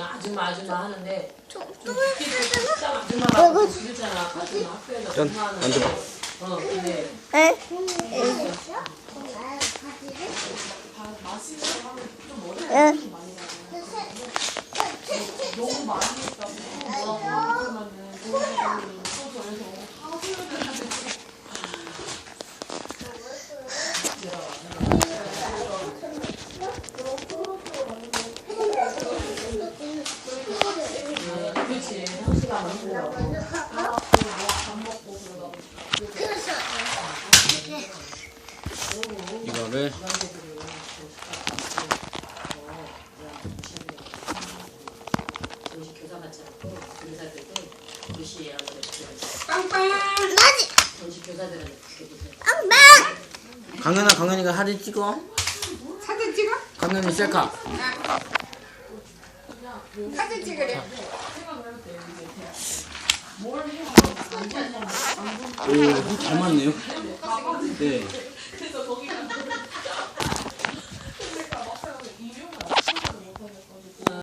그냥 아줌마 아줌마 하는데 또딱 아줌마가 그랬잖아. 아줌마 학교에서 전 근무하는데 앉아봐. 어 근데 에? 에? 너무 많이 했다고. 그러면은. 또 저래서 만들어 이거를. 나지! 엄마! 강현아 강현이가 사진 찍어 사진 찍어? 강현이 셀카 사진 찍으래. 오 잘 맞네요 네